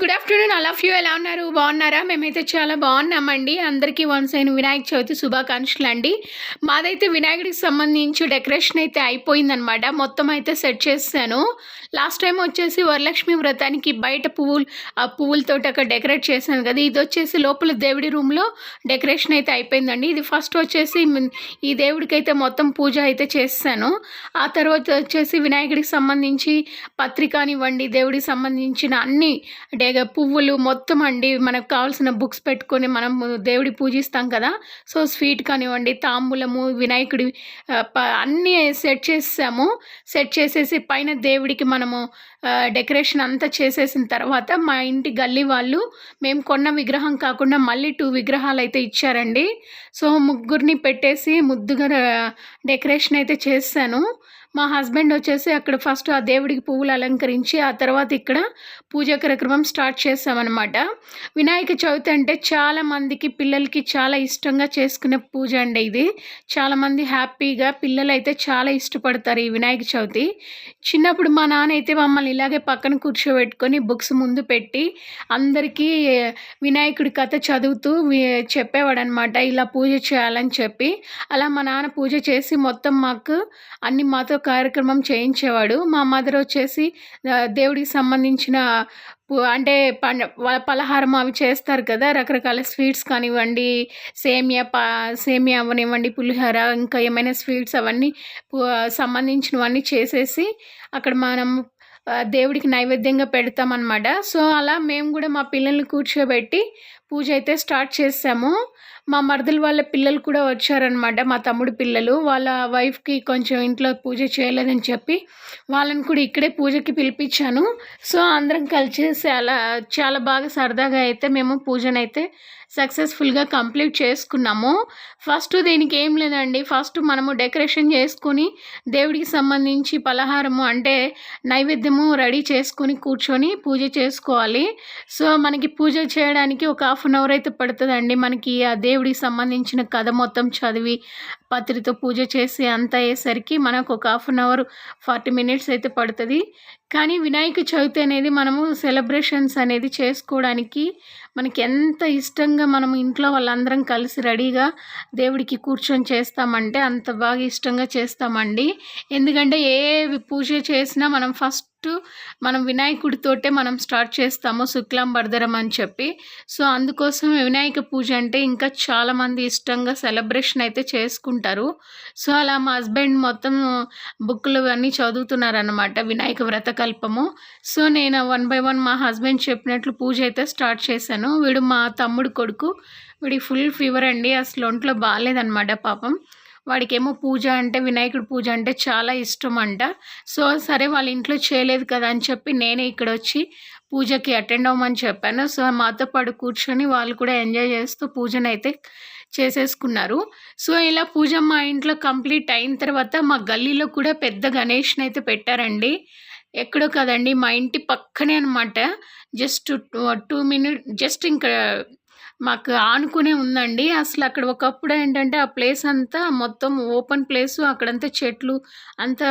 Good afternoon all of you ఎలా ఉన్నారు? బాగున్నారా? మేమైతే చాలా బాగున్నామండి. అందరికీ వన్స్ అయిన వినాయక చవితి శుభాకాంక్షలు అండి. మాదైతే వినాయకుడికి సంబంధించి డెకరేషన్ అయితే అయిపోయిందనమాట మొత్తం అయితే సెట్ చేశాను లాస్ట్ టైం వచ్చేసి వరలక్ష్మి వ్రతానికి బయట పువ్వులు ఆ పువ్వులతోటి అక్కడ డెకరేట్ చేశాను కదా. ఇది వచ్చేసి లోపల దేవుడి రూమ్లో డెకరేషన్ అయితే అయిపోయిందండి. ఇది ఫస్ట్ వచ్చేసి ఈ దేవుడికి అయితే మొత్తం పూజ అయితే చేస్తాను ఆ తర్వాత వచ్చేసి వినాయకుడికి సంబంధించి పత్రిక కానివ్వండి దేవుడికి సంబంధించిన అన్ని డె పువ్వులు మొత్తం అండి మనకు కావాల్సిన బుక్స్ పెట్టుకొని మనం దేవుడి పూజిస్తాం కదా. సో స్వీట్ కానివ్వండి తాంబూలము వినాయకుడి ప- అన్నీ సెట్ చేసాము. సెట్ చేసేసి పైన దేవుడికి మనము డెకరేషన్ అంతా చేసేసిన తర్వాత మా ఇంటి గల్లీ వాళ్ళు మేము కొన్న విగ్రహం కాకుండా మళ్ళీ టూ విగ్రహాలు అయితే ఇచ్చారండి. సో ముగ్గురిని పెట్టేసి ముద్దుగా డెకరేషన్ అయితే చేశాను. మా హస్బెండ్ వచ్చేసి అక్కడ ఫస్ట్ ఆ దేవుడికి పువ్వులు అలంకరించి ఆ తర్వాత ఇక్కడ పూజా కార్యక్రమం స్టార్ట్ చేసామన్నమాట వినాయక చవితి అంటే చాలామందికి పిల్లలకి చాలా ఇష్టంగా చేసుకునే పూజ అండి ఇది. చాలామంది హ్యాపీగా పిల్లలు అయితే చాలా ఇష్టపడతారు ఈ వినాయక చవితి. చిన్నప్పుడు మా నాన్న అయితే మమ్మల్ని ఇలాగే పక్కన కూర్చోబెట్టుకొని బుక్స్ ముందు పెట్టి అందరికీ వినాయకుడి కథ చదువుతూ చెప్పేవాడు చెప్పేవాడనమాట ఇలా పూజ చేయాలని చెప్పి. అలా మా నాన్న పూజ చేసి మొత్తం మాకు అన్ని మాతో కార్యక్రమం చేయించేవాడు. మా మదర్ వచ్చేసి దేవుడికి సంబంధించిన అంటే పండ పలహారం అవి చేస్తారు కదా రకరకాల స్వీట్స్ కానివ్వండి సేమియా పా సేమియా అవనివ్వండి పులిహోర ఇంకా ఏమైనా స్వీట్స్ అవన్నీ సంబంధించినవన్నీ చేసేసి అక్కడ మనం దేవుడికి నైవేద్యంగా పెడతామన్నమాట. సో అలా మేము కూడా మా పిల్లల్ని కూర్చోబెట్టి పూజ అయితే స్టార్ట్ చేసాము. మా మరదల వాళ్ళ పిల్లలు కూడా వచ్చారనమాట మా తమ్ముడు పిల్లలు. వాళ్ళ వైఫ్కి కొంచెం ఇంట్లో పూజ చేయలేదని చెప్పి వాళ్ళని కూడా ఇక్కడే పూజకి పిలిపించాను. సో అందరం కలిసి అలా చాలా బాగా సరదాగా అయితే మేము పూజనైతే సక్సెస్ఫుల్గా కంప్లీట్ చేసుకున్నాము. ఫస్ట్ దీనికి ఏం లేదండి. ఫస్ట్ మనము డెకరేషన్ చేసుకొని దేవుడికి సంబంధించి పలహారము అంటే నైవేద్యము రెడీ చేసుకొని కూర్చొని పూజ చేసుకోవాలి. సో మనకి పూజ చేయడానికి ఒక హాఫ్ అన్ అవర్ అయితే పడుతుందండి. మనకి ఆ దేవుడికి సంబంధించిన కథ మొత్తం చదివి పత్రితో పూజ చేసి అంతా అయ్యేసరికి మనకు ఒక half an hour forty minutes అయితే పడుతుంది. కానీ వినాయక చవితి అనేది మనము సెలబ్రేషన్స్ అనేది చేసుకోవడానికి మనకి ఎంత ఇష్టంగా మనం ఇంట్లో వాళ్ళందరం కలిసి రెడీగా దేవుడికి కూర్చొని చేస్తామంటే అంత బాగా ఇష్టంగా చేస్తామండి. ఎందుకంటే ఏ పూజ చేసినా మనం ఫస్ట్ మనం వినాయకుడితోటే మనం స్టార్ట్ చేస్తాము శుక్లాం బర్ధరం అని చెప్పి. సో అందుకోసం వినాయక పూజ అంటే ఇంకా చాలామంది ఇష్టంగా సెలబ్రేషన్ అయితే చేసుకుంటారు సో అలా మా హస్బెండ్ మొత్తం బుక్లు అన్నీ చదువుతున్నారనమాట వినాయక వ్రతకల్పము. సో నేను వన్ బై వన్ మా హస్బెండ్ చెప్పినట్లు పూజ అయితే స్టార్ట్ చేశాను. వీడు మా తమ్ముడు కొడుకు. వీడికి ఫుల్ ఫీవర్ అండి. అసలు ఒంట్లో బాగాలేదనమాట పాపం. వాడికేమో పూజ అంటే వినాయకుడి పూజ అంటే చాలా ఇష్టం అంట. సో సరే వాళ్ళ ఇంట్లో చేయలేదు కదా అని చెప్పి నేనే ఇక్కడ వచ్చి పూజకి అటెండ్ అవ్వమని చెప్పాను. సో మాతో పాటు కూర్చొని వాళ్ళు కూడా ఎంజాయ్ చేస్తూ పూజనైతే చేసేసుకున్నారు. సో ఇలా పూజ మా ఇంట్లో కంప్లీట్ అయిన తర్వాత మా గల్లీలో కూడా పెద్ద గణేష్ని అయితే పెట్టారండి. ఎక్కడో కదండి మా ఇంటి పక్కనే అనమాట జస్ట్ టూ మినిట్ జస్ట్ ఇంకా మాకు ఆనుకునే ఉందండి. అసలు అక్కడ ఒకప్పుడు ఏంటంటే ఆ ప్లేస్ అంతా మొత్తం ఓపెన్ ప్లేస్ అక్కడంతా చెట్లు అంతా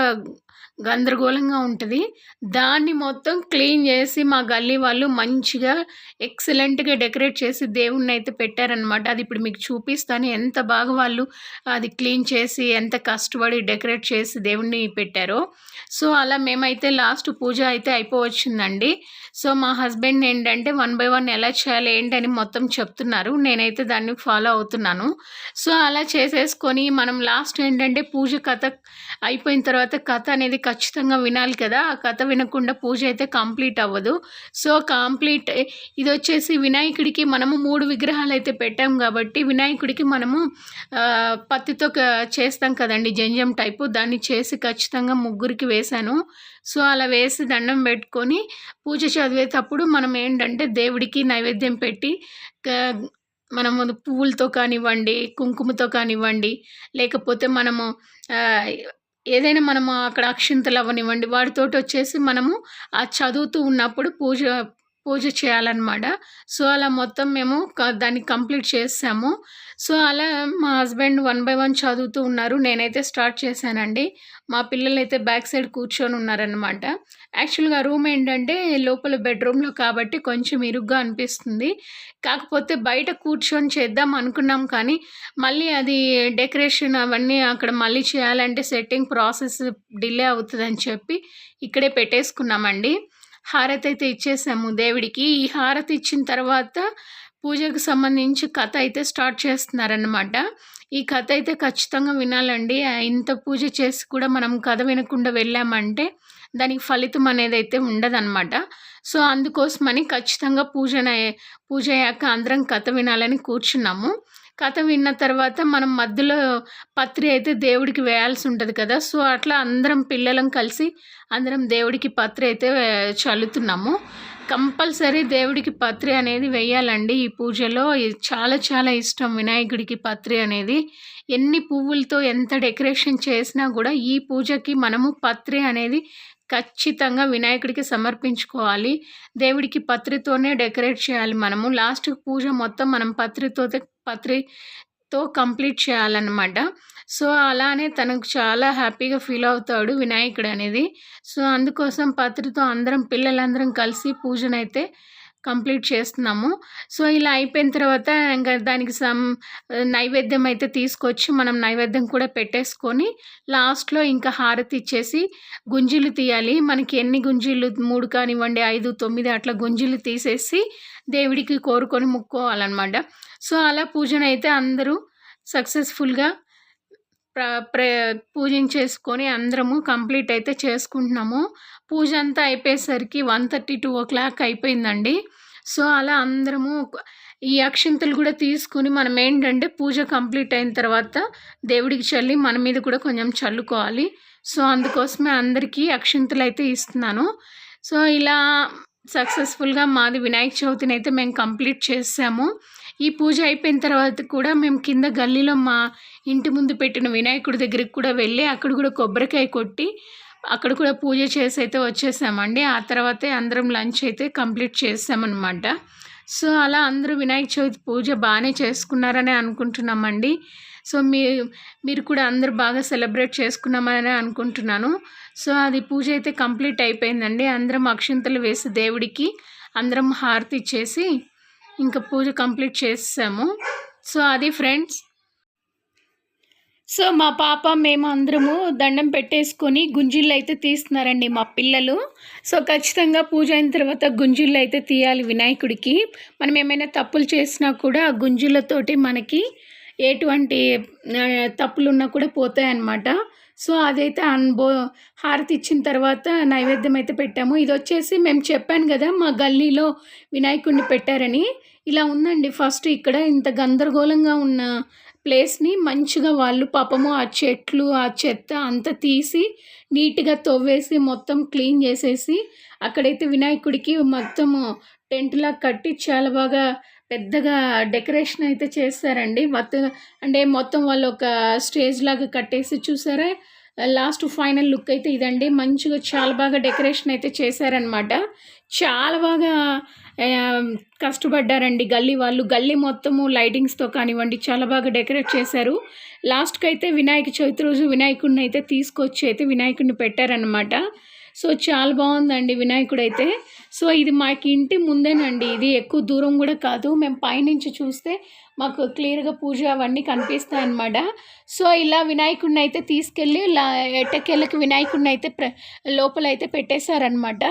గందరగోళంగా ఉంటుంది. దాన్ని మొత్తం క్లీన్ చేసి మా గల్లీ వాళ్ళు మంచిగా ఎక్సలెంట్గా డెకరేట్ చేసి దేవుణ్ణి అయితే పెట్టారనమాట అది ఇప్పుడు మీకు చూపిస్తాను. ఎంత బాగా వాళ్ళు అది క్లీన్ చేసి ఎంత కష్టపడి డెకరేట్ చేసి దేవుణ్ణి పెట్టారో. సో అలా మేమైతే లాస్ట్ పూజ అయితే అయిపోవచ్చిందండి. సో మా హస్బెండ్ ఏంటంటే వన్ బై వన్ ఎలా చేయాలి ఏంటని మొత్తం చెప్తున్నారు. నేనైతే దాన్ని ఫాలో అవుతున్నాను. సో అలా చేసేసుకొని మనం లాస్ట్ ఏంటంటే పూజ కథ అయిపోయిన తర్వాత కథ అనేది ఖచ్చితంగా వినాలి కదా. ఆ కథ వినకుండా పూజ అయితే కంప్లీట్ అవ్వదు. సో కంప్లీట్ ఇది వచ్చేసి వినాయకుడికి మనము మూడు విగ్రహాలు అయితే పెట్టాం కాబట్టి వినాయకుడికి మనము పత్తితో క- చేస్తాం కదండి జంజం టైపు. దాన్ని చేసి ఖచ్చితంగా ముగ్గురికి వేశాను. సో అలా వేసి దండం పెట్టుకొని పూజ చదివేటప్పుడు మనం ఏంటంటే దేవుడికి నైవేద్యం పెట్టి మనము పువ్వులతో కానివ్వండి కుంకుమతో కానివ్వండి లేకపోతే మనము ఏదైనా మనము అక్కడ అక్షింతలు అవ్వనివ్వండి వాటితోటి వచ్చేసి మనము ఆ చదువుతూ ఉన్నప్పుడు పూజ పూజ చేయాలన్నమాట. సో అలా మొత్తం మేము దాన్ని కంప్లీట్ చేసాము. సో అలా మా హస్బెండ్ వన్ బై వన్ చదువుతూ ఉన్నారు. నేనైతే స్టార్ట్ చేశానండి. మా పిల్లలు అయితే బ్యాక్ సైడ్ కూర్చొని ఉన్నారనమాట యాక్చువల్గా రూమ్ ఏంటంటే లోపల బెడ్రూమ్లో కాబట్టి కొంచెం ఇరుగ్గా అనిపిస్తుంది. కాకపోతే బయట కూర్చొని చేద్దాం అనుకున్నాం కానీ మళ్ళీ అది డెకరేషన్ అవన్నీ అక్కడ మళ్ళీ చేయాలంటే సెట్టింగ్ ప్రాసెస్ డిలే అవుతుందని చెప్పి ఇక్కడే పెట్టేసుకున్నామండి. హారతి అయితే ఇచ్చేసాము దేవుడికి. ఈ హారతి ఇచ్చిన తర్వాత పూజకు సంబంధించి కథ అయితే స్టార్ట్ చేస్తున్నారనమాట ఈ కథ అయితే ఖచ్చితంగా వినాలండి. ఇంత పూజ చేసి కూడా మనం కథ వినకుండా వెళ్ళామంటే దానికి ఫలితం అనేది అయితే ఉండదన్నమాట. సో అందుకోసమని ఖచ్చితంగా పూజన పూజ అయ్యాక అందరం కథ వినాలని కూర్చున్నాము. కథ విన్న తర్వాత మనం మధ్యలో పత్రి అయితే దేవుడికి వేయాల్సి ఉంటుంది కదా. సో అట్లా అందరం పిల్లలం కలిసి అందరం దేవుడికి పత్రి అయితే చల్లుతున్నాము. కంపల్సరీ దేవుడికి పత్రి అనేది వేయాలండి. ఈ పూజలో చాలా చాలా ఇష్టం వినాయకుడికి పత్రి అనేది. ఎన్ని పువ్వులతో ఎంత డెకరేషన్ చేసినా కూడా ఈ పూజకి మనము పత్రి అనేది ఖచ్చితంగా వినాయకుడికి సమర్పించుకోవాలి. దేవుడికి పత్రితోనే డెకరేట్ చేయాలి మనము. లాస్ట్ పూజ మొత్తం మనం పత్రితో పత్రితో కంప్లీట్ చేయాలన్నమాట. సో అలానే తనకు చాలా హ్యాపీగా ఫీల్ అవుతాడు వినాయకుడు అనేది. సో అందుకోసం పత్రితో అందరం పిల్లలందరం కలిసి పూజనైతే కంప్లీట్ చేస్తున్నాము. సో ఇలా అయిపోయిన తర్వాత ఇంకా దానికి సమ్ నైవేద్యం అయితే తీసుకొచ్చి మనం నైవేద్యం కూడా పెట్టేసుకొని లాస్ట్లో ఇంకా హారతి ఇచ్చేసి గుంజీలు తీయాలి. మనకి ఎన్ని గుంజీలు మూడు కానివ్వండి ఐదు తొమ్మిది అట్లా గుంజీలు తీసేసి దేవుడికి కోరుకొని ముక్కోవాలన్నమాట. సో అలా పూజనైతే అందరూ సక్సెస్ఫుల్గా ప్ర ప్ర పూజించేసుకొని అందరము కంప్లీట్ అయితే చేసుకుంటున్నాము. పూజ అంతా అయిపోయేసరికి one thirty two o'clock అయిపోయిందండి. సో అలా అందరము ఈ అక్షింతలు కూడా తీసుకుని మనం ఏంటంటే పూజ కంప్లీట్ అయిన తర్వాత దేవుడికి చల్లి మన మీద కూడా కొంచెం చల్లుకోవాలి. సో అందుకోసమే అందరికీ అక్షింతలు అయితే ఇస్తున్నాను. సో ఇలా సక్సెస్ఫుల్గా మాది వినాయక చవితిని అయితే మేము కంప్లీట్ చేసాము. ఈ పూజ అయిపోయిన తర్వాత కూడా మేము కింద గల్లీలో మా ఇంటి ముందు పెట్టిన వినాయకుడి దగ్గరికి కూడా వెళ్ళి అక్కడ కూడా కొబ్బరికాయ కొట్టి అక్కడ కూడా పూజ చేసి అయితే వచ్చేసామండి. ఆ తర్వాతే అందరం లంచ్ అయితే కంప్లీట్ చేసామన్నమాట. సో అలా అందరూ వినాయక చవితి పూజ బాగానే చేసుకున్నారని అనుకుంటున్నామండి. సో మీ మీరు కూడా అందరూ బాగా సెలబ్రేట్ చేసుకున్నామని అనుకుంటున్నాను. సో అది పూజ అయితే కంప్లీట్ అయిపోయిందండి. అందరం అక్షింతలు వేసి దేవుడికి అందరం హారతి ఇచ్చేసి ఇంకా పూజ కంప్లీట్ చేసాము సో అది ఫ్రెండ్స్. సో మా పాప మేము అందరము దండం పెట్టేసుకొని గుంజిళ్ళు అయితే తీస్తున్నారండి మా పిల్లలు. సో ఖచ్చితంగా పూజ అయిన తర్వాత గుంజిళ్ళు అయితే తీయాలి వినాయకుడికి. మనం ఏమైనా తప్పులు చేసినా కూడా ఆ గుంజిళ్ళతోటి మనకి ఎటువంటి తప్పులున్నా తప్పులు ఉన్నా కూడా పోతాయన్నమాట. సో అదైతే అనుభో హారతి ఇచ్చిన తర్వాత నైవేద్యం అయితే పెట్టాము. ఇది వచ్చేసి మేము చెప్పాను కదా మా గల్లీలో వినాయకుడిని పెట్టారని. ఇలా ఉందండి. ఫస్ట్ ఇక్కడ ఇంత గందరగోళంగా ఉన్న ప్లేస్ని మంచిగా వాళ్ళు పాపము ఆ చెట్లు ఆ చెత్త అంతా తీసి నీట్గా తవ్వేసి మొత్తం క్లీన్ చేసేసి అక్కడైతే వినాయకుడికి మొత్తము టెంట్లా కట్టి చాలా బాగా పెద్దగా డెకరేషన్ అయితే చేస్తారండి. మొత్తం అంటే మొత్తం వాళ్ళు ఒక స్టేజ్ లాగా కట్టేసి చూసారా? లాస్ట్ ఫైనల్ లుక్ అయితే ఇదండి. మంచిగా చాలా బాగా డెకరేషన్ అయితే చేశారనమాట. చాలా బాగా కష్టపడ్డారండి గల్లీ వాళ్ళు. గల్లీ మొత్తము లైటింగ్స్తో కానివ్వండి చాలా బాగా డెకరేట్ చేశారు. లాస్ట్కి అయితే వినాయక చవితి రోజు వినాయకుడిని అయితే తీసుకొచ్చి అయితే వినాయకుడిని పెట్టారనమాట. సో చాలా బాగుందండి వినాయకుడు అయితే సో ఇది మాకు ఇంటి ముందేనండి. ఇది ఎక్కువ దూరం కూడా కాదు. మేము పైనుంచి చూస్తే మాకు క్లియర్గా పూజ అవన్నీ కనిపిస్తాయి అన్నమాట సో ఇలా వినాయకుడిని అయితే తీసుకెళ్ళి ఎట్టకెళ్ళకి ఎట్టకేళ్ళకి వినాయకుడిని అయితే ప్ర లోపల అయితే పెట్టేశారనమాట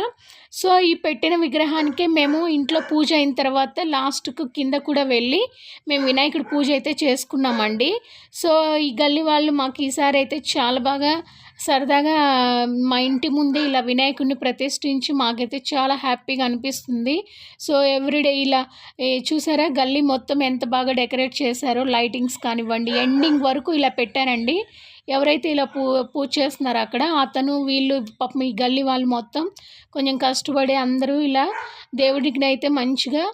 సో ఈ పెట్టిన విగ్రహానికే మేము ఇంట్లో పూజ అయిన తర్వాత లాస్ట్కు కింద కూడా వెళ్ళి మేము వినాయకుడి పూజ అయితే చేసుకున్నామండి. సో ఈ గల్లీ వాళ్ళు మాకు ఈసారి అయితే చాలా బాగా సరదాగా మా ఇంటి ముందే ఇలా వినాయకుడిని ప్రతిష్ఠించి మాకైతే చాలా హ్యాపీగా అనిపిస్తుంది. సో ఎవ్రీడే ఇలా చూసారా గల్లీ మొత్తం ఎంత బాగా డెకరేట్ చేశారో లైటింగ్స్ కానివ్వండి ఎండింగ్ వరకు ఇలా పెట్టారండి. ఎవరైతే ఇలా పూ పూజ చేస్తున్నారో అక్కడ అతను వీళ్ళు పాపం ఈ గల్లీ వాళ్ళు మొత్తం కొంచెం కష్టపడి అందరూ ఇలా దేవుడికి అయితే మంచిగా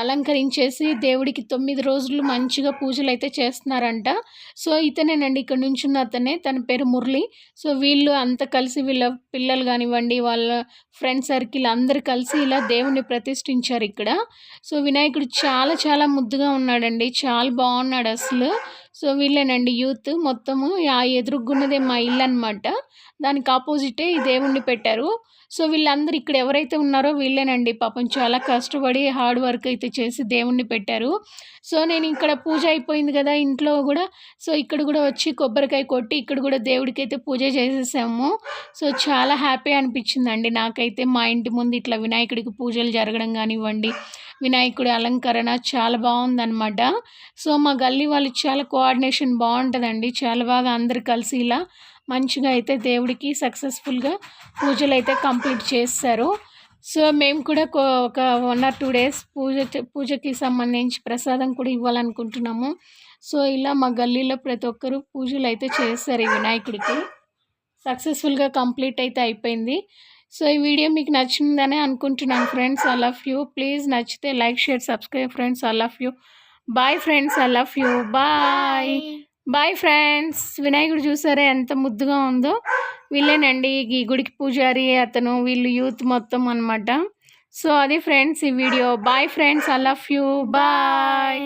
అలంకరించేసి దేవుడికి తొమ్మిది రోజులు మంచిగా పూజలు అయితే చేస్తున్నారంట. సో ఇతనేనండి ఇక్కడ నుంచున్న అతనే తన పేరు మురళి. సో వీళ్ళు అంతా కలిసి వీళ్ళ పిల్లలు కానివ్వండి వాళ్ళ ఫ్రెండ్ సర్కిల్ అందరు కలిసి ఇలా దేవుణ్ణి ప్రతిష్ఠించారు ఇక్కడ. సో వినాయకుడు చాలా చాలా ముద్దుగా ఉన్నాడండి. చాలా బాగున్నాడు అసలు. సో వీళ్ళేనండి యూత్ మొత్తము. ఆ ఎదురుగున్నదే మా ఇల్లు అనమాట దానికి ఆపోజిటే ఈ దేవుణ్ణి పెట్టారు. సో వీళ్ళందరూ ఇక్కడ ఎవరైతే ఉన్నారో వీళ్ళేనండి పాపం చాలా కష్టపడి హార్డ్ వర్క్ అయితే చేసి దేవుణ్ణి పెట్టారు. సో నేను ఇక్కడ పూజ అయిపోయింది కదా ఇంట్లో కూడా. సో ఇక్కడ కూడా వచ్చి కొబ్బరికాయ కొట్టి ఇక్కడ కూడా దేవుడికి అయితే పూజ చేసేసాము. సో చాలా హ్యాపీ అనిపించిందండి నాకైతే మా ఇంటి ముందు ఇట్లా వినాయకుడికి పూజలు జరగడం కానివ్వండి వినాయకుడి అలంకరణ చాలా బాగుందన్నమాట. సో మా గల్లీ వాళ్ళు చాలా కోఆర్డినేషన్ బాగుంటుందండి. చాలా బాగా అందరు కలిసి ఇలా మంచిగా అయితే దేవుడికి సక్సెస్ఫుల్గా పూజలు అయితే కంప్లీట్ చేస్తారు. సో మేము కూడా ఒక one or two days puja పూజకి సంబంధించి ప్రసాదం కూడా ఇవ్వాలనుకుంటున్నాము. సో ఇలా మా గల్లీలో ప్రతి ఒక్కరూ పూజలు అయితే చేస్తారు ఈ వినాయకుడికి. సక్సెస్ఫుల్గా కంప్లీట్ అయితే అయిపోయింది. సో ఈ వీడియో మీకు నచ్చిందని అనుకుంటున్నాను friends. I love you please నచ్చితే like share subscribe friends. I love you bye friends I love you bye bye friends వినాయకుడు చూసారా ఎంత ముద్దుగా ఉందో. వీళ్ళేనండి ఈ గుడికి పూజారి అతను వీళ్ళు యూత్ మొత్తం అనమాట సో అది ఫ్రెండ్స్ ఈ video. Bye friends I love you bye